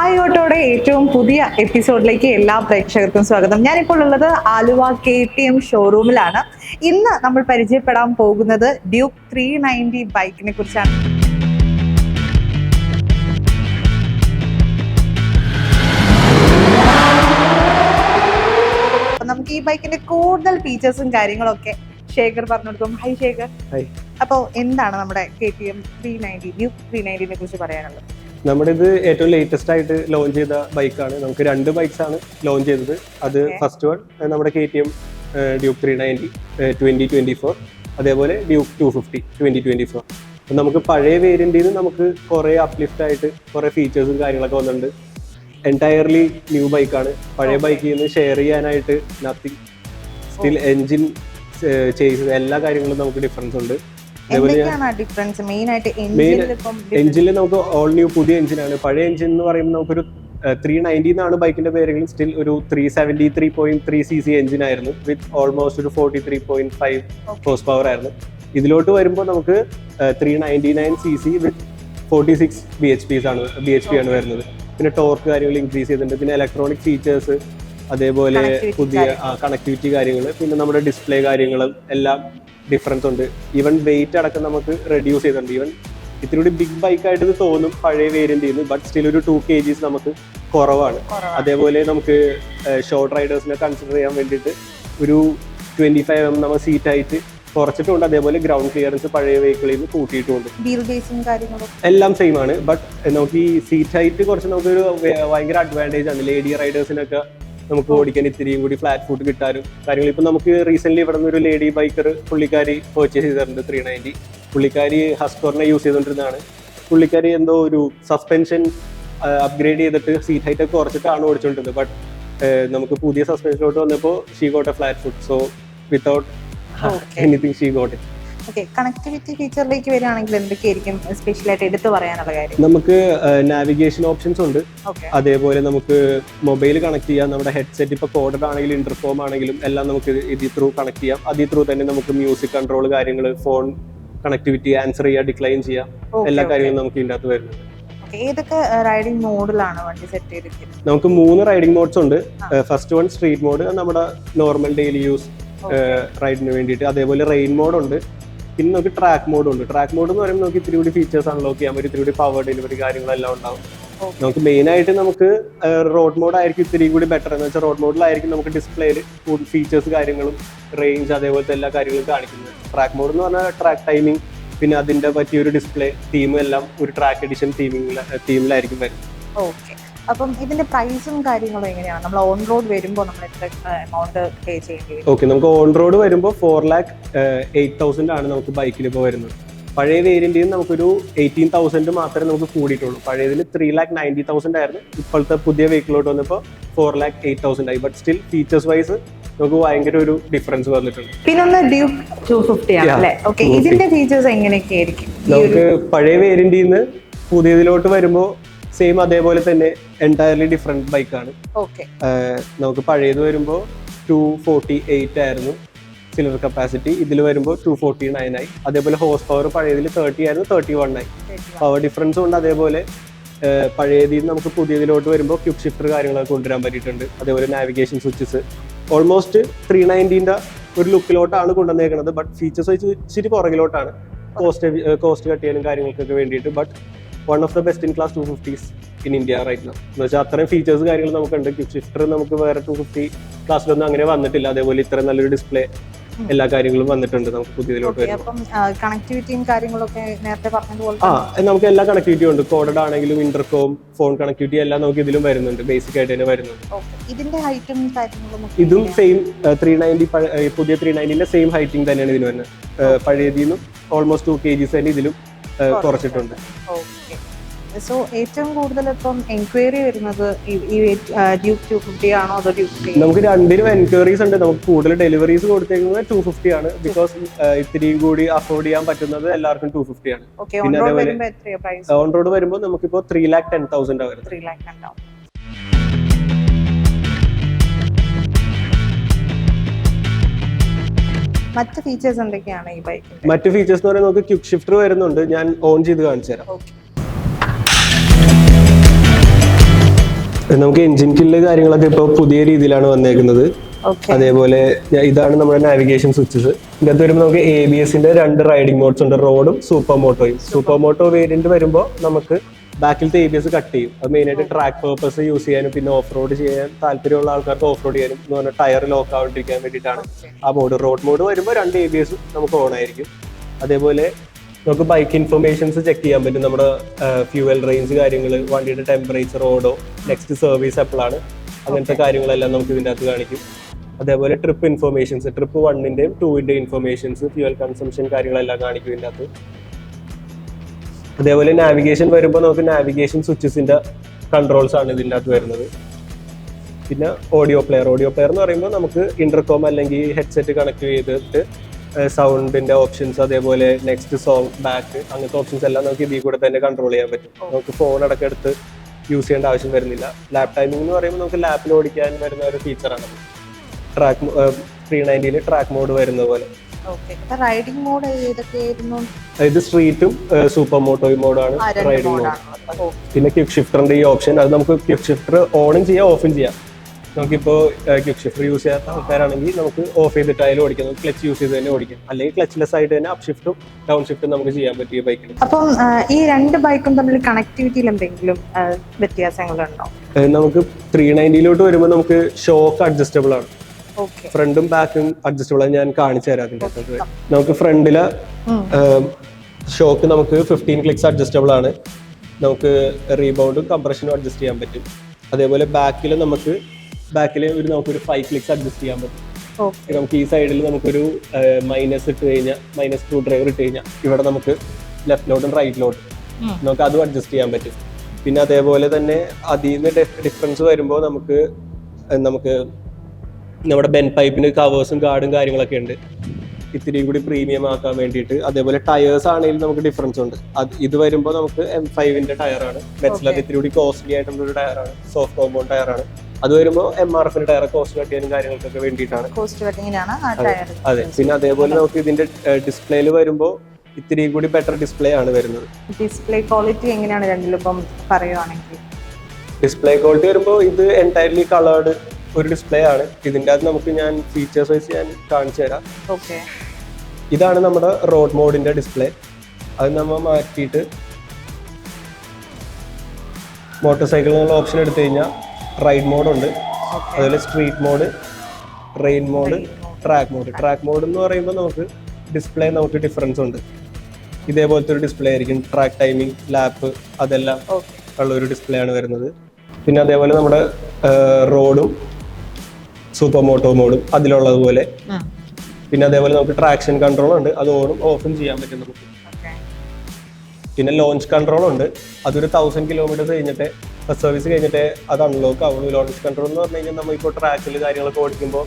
Hi ഓട്ടോയുടെ ഏറ്റവും പുതിയ എപ്പിസോഡിലേക്ക് എല്ലാ പ്രേക്ഷകർക്കും സ്വാഗതം. ഞാനിപ്പോൾ ഉള്ളത് ആലുവ കെ ടി എം ഷോറൂമിലാണ് ഇന്ന് നമ്മൾ പരിചയപ്പെടാൻ പോകുന്നത് ഡ്യൂക്ക് ത്രീ നയന്റി ബൈക്കിനെ കുറിച്ചാണ്. നമുക്ക് ഈ ബൈക്കിന്റെ കൂടുതൽ ഫീച്ചേഴ്സും കാര്യങ്ങളൊക്കെ ശേഖർ പറഞ്ഞു കൊടുക്കും. ഹൈ ശേഖർ. അപ്പോ അപ്പോൾ എന്താണ് നമ്മുടെ K T M three ninety duke three നയന്റിനെ കുറിച്ച് പറയാനുള്ളത്? നമ്മുടെ ഇത് ഏറ്റവും ലേറ്റസ്റ്റ് ആയിട്ട് ലോഞ്ച് ചെയ്ത ബൈക്കാണ് നമുക്ക് രണ്ട് ബൈക്സ് ആണ് ലോഞ്ച് ചെയ്തത്. അത്. ഫസ്റ്റ് വൺ നമ്മുടെ K T M duke three ninety twenty twenty four അതേപോലെ duke two fifty twenty twenty four നമുക്ക് പഴയ വേരിയന്റിൽ നിന്ന് നമുക്ക് കുറേ അപ്ലിഫ്റ്റ് ആയിട്ട് കുറേ ഫീച്ചേഴ്സും കാര്യങ്ങളൊക്കെ വന്നിട്ടുണ്ട്. എന്റയർലി ന്യൂ ബൈക്കാണ് പഴയ. ബൈക്കിൽ നിന്ന് ഷെയർ ചെയ്യാനായിട്ട് നത്തിങ് സ്റ്റിൽ എൻജിൻ ചെയ്സ് എല്ലാ കാര്യങ്ങളും നമുക്ക് ഡിഫറൻസ് ഉണ്ട്. ഡിഫറൻസ് മെയിൻ ആയിട്ട് എഞ്ചിനിൽ നമുക്ക് ഓൾ ന്യൂ പുതിയ എഞ്ചിനാണ് പഴയ എഞ്ചിൻ എന്ന് പറയുമ്പോൾ നമുക്കൊരു ത്രീ നയന്റി എന്നാണ് ബൈക്കിന്റെ പേരെങ്കിലും സ്റ്റിൽ ഒരു three seventy three point three C C engine ആയിരുന്നു. വിത്ത് ഓൾമോസ്റ്റ് ഒരു forty three point five horse power ആയിരുന്നു. ഇതിലോട്ട് വരുമ്പോൾ നമുക്ക് three ninety nine C C with forty six B H P ആണ് ബി എച്ച് പി ആണ് വരുന്നത്. പിന്നെ ടോർക്ക് കാര്യങ്ങൾ ഇൻക്രീസ് ചെയ്തിട്ടുണ്ട്. പിന്നെ ഇലക്ട്രോണിക് ഫീച്ചേഴ്സ് അതേപോലെ പുതിയ കണക്ടിവിറ്റി കാര്യങ്ങൾ പിന്നെ നമ്മുടെ ഡിസ്പ്ലേ കാര്യങ്ങളും എല്ലാം ഡിഫറൻസ് ഉണ്ട്. ഈവൻ വെയിറ്റ് അടക്കം നമുക്ക് റെഡ്യൂസ് ചെയ്തിട്ടുണ്ട്. ഈവൻ ഇത്തിരി കൂടി ബിഗ് ബൈക്ക് ആയിട്ട് ഇത് തോന്നും പഴയ വേരിയന്റ് ചെയ്യുന്നു ബട്ട് സ്റ്റിൽ ഒരു ടു കെ ജിസ് നമുക്ക് കുറവാണ്. അതേപോലെ നമുക്ക് ഷോർട്ട് റൈഡേഴ്സിനെ കൺസിഡർ ചെയ്യാൻ വേണ്ടിയിട്ട് ഒരു ട്വന്റി ഫൈവ് എം നമ്മൾ സീറ്റ് ആയിട്ട് കുറച്ചിട്ടുണ്ട്. അതേപോലെ ഗ്രൗണ്ട് ക്ലിയറൻസ് പഴയ വെഹിക്കിളിൽ നിന്ന് കാര്യങ്ങളും എല്ലാം സെയിം ആണ്. ബട്ട് നമുക്ക് ഈ സീറ്റ് ഹൈറ്റ് കുറച്ച് നമുക്കൊരു ഒരു ഭയങ്കര അഡ്വാന്റേജ് ആണ്. ലേഡി റൈഡേഴ്സിനൊക്കെ നമുക്ക് ഓടിക്കാൻ ഇത്തിരിയും കൂടി ഫ്ലാറ്റ് ഫുഡ് കിട്ടാനും കാര്യങ്ങൾ ഇപ്പൊ നമുക്ക് റീസെന്റ് ഇവിടെ നിന്ന് ഒരു ലേഡി ബൈക്കർ പുള്ളിക്കാരി പർച്ചേസ് ചെയ്തിട്ടുണ്ട് ത്രീ നയന്റി പുള്ളിക്കാരി ഹസ്കോറിനെ യൂസ് ചെയ്തുകൊണ്ടിരുന്നതാണ് പുള്ളിക്കാരി എന്തോ ഒരു സസ്പെൻഷൻ അപ്ഗ്രേഡ് ചെയ്തിട്ട് സീറ്റ് ഹൈറ്റ് ഒക്കെ കുറച്ചിട്ടാണ് ഓടിച്ചുകൊണ്ടിരുന്നത് ബട്ട് നമുക്ക് പുതിയ സസ്പെൻഷനിലോട്ട് വന്നപ്പോൾ she got a flat foot so without. Anything she got it okay connectivity ഫീച്ചറിലേക്ക് വരികയാണെങ്കിൽ എന്തൊക്കെയായിരിക്കും സ്പെഷ്യൽ ആയിട്ട് എടുത്തു പറയാനുള്ള കാര്യം? നമുക്ക് നാവിഗേഷൻ ഓപ്ഷൻസ് ഉണ്ട്. അതേപോലെ നമുക്ക് മൊബൈൽ കണക്ട് ചെയ്യാം. നമ്മുടെ ഹെഡ്സെറ്റ് ഇപ്പോൾ കോഡഡ് ആണെങ്കിലും ഇന്റർഫോം ആണെങ്കിലും എല്ലാം നമുക്ക് ഇതിൽ ത്രൂ കണക്ട് ചെയ്യാം. അതിൽ ത്രൂ തന്നെ നമുക്ക് മ്യൂസിക് കൺട്രോൾ കാര്യങ്ങൾ ഫോൺ കണക്ടിവിറ്റി ആൻസർ ചെയ്യാം ഡിക്ലൈൻ ചെയ്യാം എല്ലാ കാര്യങ്ങളും നമുക്ക് ഇതിന്റെ അകത്ത് വരുന്നുണ്ട് ഏതൊക്കെ റൈഡിംഗ് മോഡിലാണ് വണ്ടി സെറ്റ് ചെയ്തിരിക്കുന്നത്? നമുക്ക് മൂന്ന് റൈഡിംഗ് മോഡ്സ് ഉണ്ട്. ഫസ്റ്റ് വൺ സ്ട്രീറ്റ് മോഡ് നമ്മുടെ നോർമൽ ഡെയിലി യൂസ് റൈഡിന് വേണ്ടിയിട്ട്. അതേപോലെ റെയിൻ മോഡ് ഉണ്ട്. പിന്നെ നമുക്ക് ട്രാക്ക് മോഡും ഉണ്ട്. ട്രാക്ക് മോഡ് എന്ന് പറയുമ്പോൾ നമുക്ക് ഇത്തിരി കൂടി ഫീച്ചേഴ്സ് അൺലോക്ക് ചെയ്യാൻ പറ്റും. ഇത്തിരി കൂടി പവർ ഡെലിവറി കാര്യങ്ങളെല്ലാം ഉണ്ടാവും. നമുക്ക് മെയിൻ ആയിട്ട് നമുക്ക് റോഡ് മോഡ് ആയിരിക്കും ഇത്തിരി കൂടി ബെറ്റർ എന്ന് വെച്ചാൽ റോഡ് മോഡിലായിരിക്കും നമുക്ക് ഡിസ്പ്ലേയിൽ ഫീച്ചേഴ്സ് കാര്യങ്ങളും റേഞ്ച് അതേപോലത്തെ എല്ലാ കാര്യങ്ങളും കാണിക്കുന്നത്. ട്രാക്ക് മോഡ് എന്ന് പറഞ്ഞാൽ ട്രാക്ക് ടൈമിംഗ് പിന്നെ അതിന്റെ പറ്റിയ ഒരു ഡിസ്പ്ലേ തീമും എല്ലാം ഒരു ട്രാക്ക് എഡിഷൻ തീമിംഗ് തീമിലായിരിക്കും വരുന്നത്. ഓക്കെ അപ്പം ഇതിന്റെ പ്രൈസും കാര്യങ്ങളും എങ്ങനെയാണ്? നമ്മൾ ഓൺ റോഡ് വരുമ്പോൾ നമ്മൾ എത്ര എമൗണ്ട് പേ ചെയ്യേണ്ടി വരും? ഓക്കെ നമുക്ക് ഓൺ റോഡ് വരുമ്പോൾ ഫോർ ലാക്ക് എയ്റ്റ് തൗസൻഡ് ആണ് നമുക്ക് ബൈക്കിൽ ഇപ്പോൾ വരുന്നത്. പഴയ വേരിയന്റിൽ നമുക്കൊരു എയ്റ്റീൻ തൗസൻഡ് മാത്രമേ നമുക്ക് കൂടിയിട്ടുള്ളൂ. പഴയതിൽ ത്രീ ലാക്ക് നയന്റി തൗസൻഡ് ആയിരുന്നു. ഇപ്പോഴത്തെ പുതിയ വെഹിക്കിളോട്ട് വന്നപ്പോൾ ഫോർ ലാക്ക് എയ്റ്റ് തൗസൻഡ് ആയി. ബട്ട് സ്റ്റിൽ ഫീച്ചേഴ്സ് വൈസ് നമുക്ക് ഭയങ്കര ഒരു ഡിഫറൻസ് വന്നിട്ടുണ്ട്. പിന്നെ ഒന്ന് ഡ്യൂക്ക് ടു ഫിഫ്റ്റി ആണ് അല്ലേ? ഓക്കെ 250. ഇതിന്റെ ഫീച്ചേഴ്സ് എങ്ങനെയൊക്കെ ആയിരിക്കും? നമുക്ക് പഴയ വേരിയന്റിൽ നിന്ന് പുതിയതിലോട്ട് വരുമ്പോൾ സെയിം അതേപോലെ തന്നെ എന്റയർലി ഡിഫറെന്റ് ബൈക്കാണ് നമുക്ക് പഴയത് വരുമ്പോൾ ടു ഫോർട്ടി എയ്റ്റ് ആയിരുന്നു സിലിണ്ടർ കപ്പാസിറ്റി ഇതിൽ വരുമ്പോൾ ടു ഫോർട്ടി നയൻ ആയി. അതേപോലെ ഹോസ് പവർ പഴയതിൽ തേർട്ടി ആയിരുന്നു തേർട്ടി വൺ ആയി പവർ ഡിഫറൻസ് ഉണ്ട്. അതേപോലെ പഴയതിൽ നമുക്ക് പുതിയതിലോട്ട് വരുമ്പോൾ ക്യൂബ് ഷിഫ്റ്റർ കാര്യങ്ങളൊക്കെ കൊണ്ടുവരാൻ പറ്റിയിട്ടുണ്ട്. അതേപോലെ നാവിഗേഷൻ സ്വിച്ചസ് ഓൾമോസ്റ്റ് ത്രീ നയന്റീന്റെ ഒരു ലുക്കിലോട്ടാണ് കൊണ്ടുവന്നേക്കുന്നത് ബട്ട് ഫീച്ചേഴ്സ് വെച്ച് ഇച്ചിരി പുറകിലോട്ടാണ്. കോസ്റ്റ് കോസ്റ്റ് കട്ട് ചെയ്യാനും കാര്യങ്ങൾക്കൊക്കെ വേണ്ടിയിട്ട്. But one of the best in class two fifties in India right no എന്ന് വെച്ചാൽ അത്രയും ഫീച്ചേഴ്സ് കാര്യങ്ങൾ നമുക്കുണ്ട്. ക്യൂബ് ഷിഫ്റ്റർ നമുക്ക് വേറെ ടു ഫിഫ്റ്റി ക്ലാസ്സിലൊന്നും അങ്ങനെ വന്നിട്ടില്ല. അതേപോലെ ഇത്ര നല്ലൊരു ഡിസ്പ്ലേ എല്ലാ കാര്യങ്ങളും വന്നിട്ടുണ്ട് നമുക്ക് പുതിയതിലോട്ട് കണക്ടിവിറ്റിയും കാര്യങ്ങളൊക്കെ നേരത്തെ പറഞ്ഞതുപോലെ ആ നമുക്ക് എല്ലാ കണക്ടിവിറ്റിയും ഉണ്ട്. കോഡഡ് ആണെങ്കിലും ഇന്റർകോം ഫോൺ കണക്ടിവിറ്റി എല്ലാം നമുക്ക് ഇതിലും വരുന്നുണ്ട്. ബേസിക് ആയിട്ട് തന്നെ വരുന്നുണ്ട്. ഇതിന്റെ ഹൈറ്റും കാര്യങ്ങളും ഇതും സെയിം ത്രീ നയന്റി പുതിയ ത്രീ നയന്റിന്റെ സെയിം ഹൈറ്റിംഗ് തന്നെയാണ് ഇതിന് വരുന്നത്. പഴയതിൽ നിന്നും ഓൾമോസ്റ്റ് ടു കെ ജി തന്നെ ഇതിലും കുറച്ചിട്ടുണ്ട്. ഓക്കെ സോ ഏറ്റവും കൂടുതൽ ഇപ്പം എൻക്വയറി വരുന്നത് ഈ- ഈ ഡ്യൂക്ക് ടു ഫിഫ്റ്റി ആണോ അതോ ഡ്യൂക്ക് ത്രീ നമുക്ക് രണ്ടിനും എൻക്വയറീസ് ഉണ്ട്. നമുക്ക് കൂടുതൽ ഡെലിവറീസ് കൊടുത്തേക്കുന്നത് ടു ഫിഫ്റ്റി ആണ്. ബിക്കോസ് ഇത്രയും കൂടി അഫോർഡ് ചെയ്യാൻ പറ്റുന്നത് എല്ലാവർക്കും ടു ഫിഫ്റ്റി ആണ്. പിന്നെ റോഡ് അതേപോലെ- ഓൺ റോഡ് വരുമ്പോൾ നമുക്കിപ്പോ ത്രീ ലാക്ക് ടെൻ തൗസൻഡ് ആവും ത്രീ ലാക്ക് ഉണ്ടാവും മറ്റ് ഫീച്ചേഴ്സ് എന്തൊക്കെയാണ് ഈ ബൈക്ക് മറ്റ് ഫീച്ചേഴ്സ് എന്ന് പറയുന്നത് നമുക്ക് ക്യുക്ക് ഷിഫ്റ്റർ വരുന്നുണ്ട്. ഞാൻ ഓൺ ചെയ്ത് കാണിച്ചു തരാം. നമുക്ക് എഞ്ചിൻ കില്ല് കാര്യങ്ങളൊക്കെ ഇപ്പോൾ പുതിയ രീതിയിലാണ് വന്നേക്കുന്നത്. അതേപോലെ ഇതാണ് നമ്മുടെ നാവിഗേഷൻ സ്വിച്ചസ് ഇതിനകത്ത് വരുമ്പോൾ നമുക്ക് എ ബി എസിന്റെ രണ്ട് റൈഡിംഗ് മോഡ്സ് ഉണ്ട്. റോഡും സൂപ്പർ മോട്ടോയും സൂപ്പർ മോട്ടോ വേരിയന്റ് വരുമ്പോൾ നമുക്ക് ബാക്കിലത്തെ എ ബി എസ് കട്ട് ചെയ്യും. അത് മെയിൻ ആയിട്ട് ട്രാക്ക് പേർപ്പസ് യൂസ് ചെയ്യാനും പിന്നെ ഓഫ് റോഡ് ചെയ്യാൻ താല്പര്യമുള്ള ആൾക്കാർക്ക് ഓഫ് റോഡ് ചെയ്യാനും എന്ന് പറഞ്ഞാൽ ടയർ ലോക്ക് ആവാണ്ടിരിക്കാൻ വേണ്ടിയിട്ടാണ് ആ മോഡ് റോഡ് മോഡ് വരുമ്പോൾ രണ്ട് എ ബി എസ് നമുക്ക് ഓൺ ആയിരിക്കും. അതേപോലെ നമുക്ക് ബൈക്ക് ഇൻഫർമേഷൻസ് ചെക്ക് ചെയ്യാൻ പറ്റും. നമ്മുടെ ഫ്യൂവൽ റേഞ്ച് കാര്യങ്ങൾ വണ്ടിയുടെ ടെമ്പറേച്ചർ ഓടോ നെക്സ്റ്റ് സർവീസ് എപ്പോഴാണ് അങ്ങനത്തെ കാര്യങ്ങളെല്ലാം നമുക്ക് ഇതിന്റെ അകത്ത് കാണിക്കും. അതേപോലെ ട്രിപ്പ് ഇൻഫർമേഷൻസ് ട്രിപ്പ് വണ്ണിന്റെയും ടൂവിന്റെയും ഇൻഫർമേഷൻസ് ഫ്യൂവൽ കൺസംഷൻ കാര്യങ്ങളെല്ലാം കാണിക്കും ഇതിന്റെ അകത്ത്. അതേപോലെ നാവിഗേഷൻ വരുമ്പോൾ നമുക്ക് നാവിഗേഷൻ സ്വിച്ചസിന്റെ കൺട്രോൾസ് ആണ് ഇതിന്റെ അകത്ത് വരുന്നത്. പിന്നെ ഓഡിയോ പ്ലെയർ ഓഡിയോ പ്ലെയർ എന്ന് പറയുമ്പോൾ നമുക്ക് ഇന്റർകോം അല്ലെങ്കിൽ ഹെഡ്സെറ്റ് കണക്ട് ചെയ്തിട്ട് സൗണ്ടിന്റെ ഓപ്ഷൻസ് അതേപോലെ നെക്സ്റ്റ് സോങ് ബാക്ക് അങ്ങനത്തെ ഓപ്ഷൻസ് എല്ലാം നമുക്ക് ഇതിൽ കൂടെ തന്നെ കൺട്രോൾ ചെയ്യാൻ പറ്റും. നമുക്ക് ഫോൺ അടക്കം എടുത്ത് യൂസ് ചെയ്യേണ്ട ആവശ്യം വരുന്നില്ല. ലാപ്പ് ടൈമിംഗ് എന്ന് പറയുമ്പോൾ നമുക്ക് ലാപ്പിൽ ഓടിക്കാൻ വരുന്ന ഒരു ഫീച്ചറാണ് ട്രാക്ക് ത്രീ നയന്റിയിൽ ട്രാക്ക് മോഡ് വരുന്ന പോലെ. റൈഡിംഗ് മോഡ് ഏതൊക്കെയായിരുന്നു ഇത് സ്ട്രീറ്റും സൂപ്പർ മോട്ടോയും മോഡാണ് റൈഡിംഗ് മോഡ് പിന്നെ ക്യുക്ക് ഷിഫ്റ്ററിന്റെ ഈ ഓപ്ഷൻ അത് നമുക്ക് ക്യുക്ക് ഷിഫ്റ്റർ ഓണും ചെയ്യാം ഓഫും ചെയ്യാം. നമുക്കിപ്പോൾ ക്വിക്ക് ഷിഫ്റ്റ് യൂസ് ചെയ്യാത്ത ആൾക്കാരാണെങ്കിൽ നമുക്ക് ഓഫ് ചെയ്തിട്ടായാലും ഓടിക്കാം. നമുക്ക് ക്ലച്ച് യൂസ് ചെയ്ത് തന്നെ ഓടിക്കാം. അല്ലെങ്കിൽ ക്ലച്ച്ലെസ് ആയിട്ട് തന്നെ അപ് ഷിഫ്റ്റും ഡൗൺ ഷിഫ്റ്റും നമുക്ക് ചെയ്യാൻ പറ്റിയ ബൈക്കിൽ അപ്പം ഈ രണ്ട് ബൈക്കും തമ്മിൽ കണക്ടിവിറ്റിയിൽ എന്തെങ്കിലും വ്യത്യാസങ്ങളുണ്ടോ? നമുക്ക് ത്രീ നയന്റിയിലോട്ട് വരുമ്പോൾ നമുക്ക് ഷോക്ക് അഡ്ജസ്റ്റബിൾ ആണ്. ഫ്രണ്ടും ബാക്കും അഡ്ജസ്റ്റബിൾ ആണ് ഞാൻ കാണിച്ചു തരാം അതിന്റെ നമുക്ക് ഫ്രണ്ടിലെ ഷോക്ക് നമുക്ക് ഫിഫ്റ്റീൻ ക്ലിക്സ് അഡ്ജസ്റ്റബിൾ ആണ്. നമുക്ക് റീബൗണ്ടും കംപ്രഷനും അഡ്ജസ്റ്റ് ചെയ്യാൻ പറ്റും. അതേപോലെ ബാക്കിൽ നമുക്ക് ബാക്കിൽ ഒരു നമുക്കൊരു ഫൈവ് ക്ലിക്സ് അഡ്ജസ്റ്റ് ചെയ്യാൻ പറ്റും. നമുക്ക് ഈ സൈഡിൽ നമുക്കൊരു മൈനസ് ഇട്ട് കഴിഞ്ഞാൽ മൈനസ് ടു ഡ്രൈവർ ഇട്ട് കഴിഞ്ഞാൽ ഇവിടെ നമുക്ക് ലെഫ്റ്റിലോട്ടും റൈറ്റിലോട്ടും. നമുക്ക് അതും അഡ്ജസ്റ്റ് ചെയ്യാൻ പറ്റും. പിന്നെ അതേപോലെ തന്നെ അതിൽ നിന്ന് ഡിഫറൻസ് വരുമ്പോൾ നമുക്ക് നമുക്ക് നമ്മുടെ ബെൻ പൈപ്പിന് കവേഴ്സും ഗാർഡും കാര്യങ്ങളൊക്കെ ഉണ്ട്. ഇത്തിരി കൂടി പ്രീമിയം ആക്കാൻ വേണ്ടിയിട്ട്. അതേപോലെ ടയേഴ്സ് ആണെങ്കിലും നമുക്ക് ഡിഫറൻസ് ഉണ്ട്. അത് ഇത് വരുമ്പോൾ നമുക്ക് എം ഫൈവിന്റെ ടയറാണ് മെറ്റ്സിലത് ഇത്തിരി കൂടി കോസ്റ്റ്ലി ആയിട്ടുള്ള ഒരു ടയറാണ് സോഫ്റ്റ് കോമ്പൗണ്ട് ടയറാണ് അത് വരുമ്പോൾ എം ആർ എഫിന്റെ ടയർ കോസ്റ്റ് കട്ടിയാനും കാര്യങ്ങൾക്കൊക്കെ വേണ്ടിയിട്ടാണ്. കോസ്റ്റ് കട്ടിങ്ങിനാണ് ആ ടയർ അതെ. പിന്നെ അതേപോലെ നമുക്ക് ഇതിന്റെ ഡിസ്പ്ലേയിൽ വരുമ്പോൾ ഇത്തിരി കൂടി ബെറ്റർ ഡിസ്പ്ലേ ആണ് വരുന്നത്. ഡിസ്പ്ലേ ക്വാളിറ്റി എങ്ങനെയാണ് രണ്ടിലും ഇപ്പം പറയുവാണെങ്കിൽ? ഡിസ്പ്ലേ ക്വാളിറ്റി വരുമ്പോൾ ഇത് എന്റയർലി കളേർഡ് ഒരു ഡിസ്പ്ലേ ആണ്. ഇതിന്റെ അകത്ത് നമുക്ക് ഞാൻ ഫീച്ചേഴ്സ് വൈസ് ഞാൻ കാണിച്ചു തരാം. ഓക്കെ ഇതാണ് നമ്മുടെ റോഡ് മോഡിന്റെ ഡിസ്പ്ലേ അത് നമ്മൾ മാറ്റിയിട്ട് മോട്ടോർ സൈക്കിളിനുള്ള ഓപ്ഷൻ എടുത്തു കഴിഞ്ഞാൽ റൈഡ് മോഡുണ്ട് അതുപോലെ street mode rain mode track mode track mode എന്ന് പറയുമ്പോൾ നമുക്ക് ഡിസ്പ്ലേ നമുക്ക് ഡിഫറൻസ് ഉണ്ട്. ഇതേപോലത്തെ ഒരു ഡിസ്പ്ലേ ആയിരിക്കും. ട്രാക്ക് ടൈമിംഗ് ലാപ്പ് അതെല്ലാം ഉള്ള ഒരു ഡിസ്പ്ലേ ആണ് വരുന്നത്. പിന്നെ അതേപോലെ നമ്മുടെ റോഡും സൂപ്പർ മോട്ടോ മോഡും അതിലുള്ളതുപോലെ പിന്നെ അതേപോലെ നമുക്ക് ട്രാക്ഷൻ കൺട്രോൾ ഉണ്ട്. അത് ഓണും ഓഫും ചെയ്യാൻ പറ്റും നമുക്ക്. പിന്നെ ലോഞ്ച് കൺട്രോൾ ഉണ്ട്. അതൊരു തൗസൻഡ് കിലോമീറ്റർ കഴിഞ്ഞിട്ട് ഫസ്റ്റ് സർവീസ് കഴിഞ്ഞിട്ട് അത് അൺലോക്ക് ആവുള്ളൂ ലോഞ്ച് കൺട്രോൾ എന്ന് പറഞ്ഞു കഴിഞ്ഞാൽ നമ്മളിപ്പോൾ ട്രാക്കിൽ കാര്യങ്ങളൊക്കെ ഓടിക്കുമ്പോൾ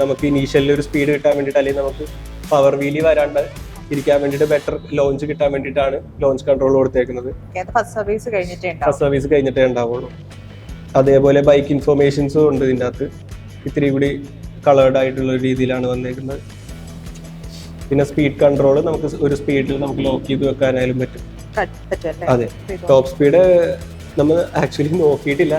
നമുക്ക് ഇനീഷ്യലിൽ ഒരു സ്പീഡ് കിട്ടാൻ വേണ്ടിയിട്ട് അല്ലെങ്കിൽ നമുക്ക് പവർ വീലി വരാണ്ട് ഇരിക്കാൻ വേണ്ടിയിട്ട് ബെറ്റർ ലോഞ്ച് കിട്ടാൻ വേണ്ടിയിട്ടാണ് ലോഞ്ച് കൺട്രോൾ കൊടുത്തേക്കുന്നത്. ഫസ്റ്റ് സർവീസ് കഴിഞ്ഞിട്ടേ ഉണ്ടാവുള്ളൂ. അതേപോലെ ബൈക്ക് ഇൻഫോർമേഷൻസും ഉണ്ട് ഇതിന്റെ അകത്ത്. ഇത്തിരി കൂടി കളേർഡ് ആയിട്ടുള്ള രീതിയിലാണ് വന്നേക്കുന്നത്. പിന്നെ സ്പീഡ് കൺട്രോൾ നമുക്ക് ഒരു സ്പീഡിൽ നമുക്ക് ലോക്ക് ചെയ്ത് വെക്കാനായാലും പറ്റും. അതെ. ടോപ്പ് സ്പീഡ് നമ്മൾ ആക്ച്വലി നോക്കിയിട്ടില്ല.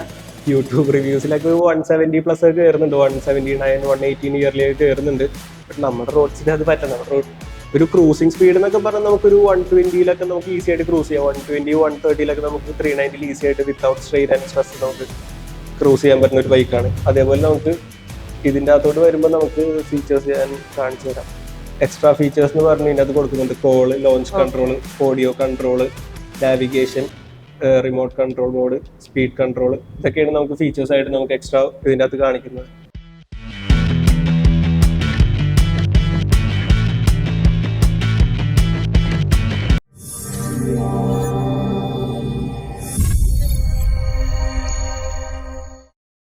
യൂട്യൂബ് റിവ്യൂസിലൊക്കെ വൺ സെവന്റി പ്ലസ് ഒക്കെ കയറുന്നുണ്ട് one seventy nine one eighteen ഇയർലിയൊക്കെ കയറുന്നുണ്ട് ബട്ട് നമ്മുടെ റോഡ്സിൽ അത് പറ്റണം റോഡ് ഒരു ക്രൂസിംഗ് സ്പീഡ് എന്നൊക്കെ പറഞ്ഞാൽ നമുക്കൊരു വൺ ട്വന്റിയിലൊക്കെ നമുക്ക് ഈസി ആയിട്ട് ക്രൂസ് ചെയ്യാം. വൺ ട്വന്റി വൺ തേർട്ടിയിലൊക്കെ നമുക്ക് ത്രീ നയന്റിൽ ഈസി ആയിട്ട് വിത്തൗട്ട് സ്ട്രെയിൻ ആൻഡ് സ്ട്രെസ് നമുക്ക് ക്രൂസ് ചെയ്യാൻ പറ്റുന്ന ഒരു ബൈക്കാണ് അതേപോലെ നമുക്ക് ഇതിന്റെ അകത്തോട്ട് വരുമ്പോൾ നമുക്ക് ഫീച്ചേഴ്സ് ഞാൻ കാണിച്ചു തരാം. എക്സ്ട്രാ ഫീച്ചേഴ്സ് എന്ന് പറഞ്ഞു ഇതിന്റെ അത് കൊടുക്കുന്നുണ്ട്. Call launch control audio control navigation remote control mode speed control ഇതൊക്കെയാണ് നമുക്ക് ഫീച്ചേഴ്സ് ആയിട്ട് നമുക്ക് എക്സ്ട്രാ ഇതിന്റെ അകത്ത് കാണിക്കുന്നത്.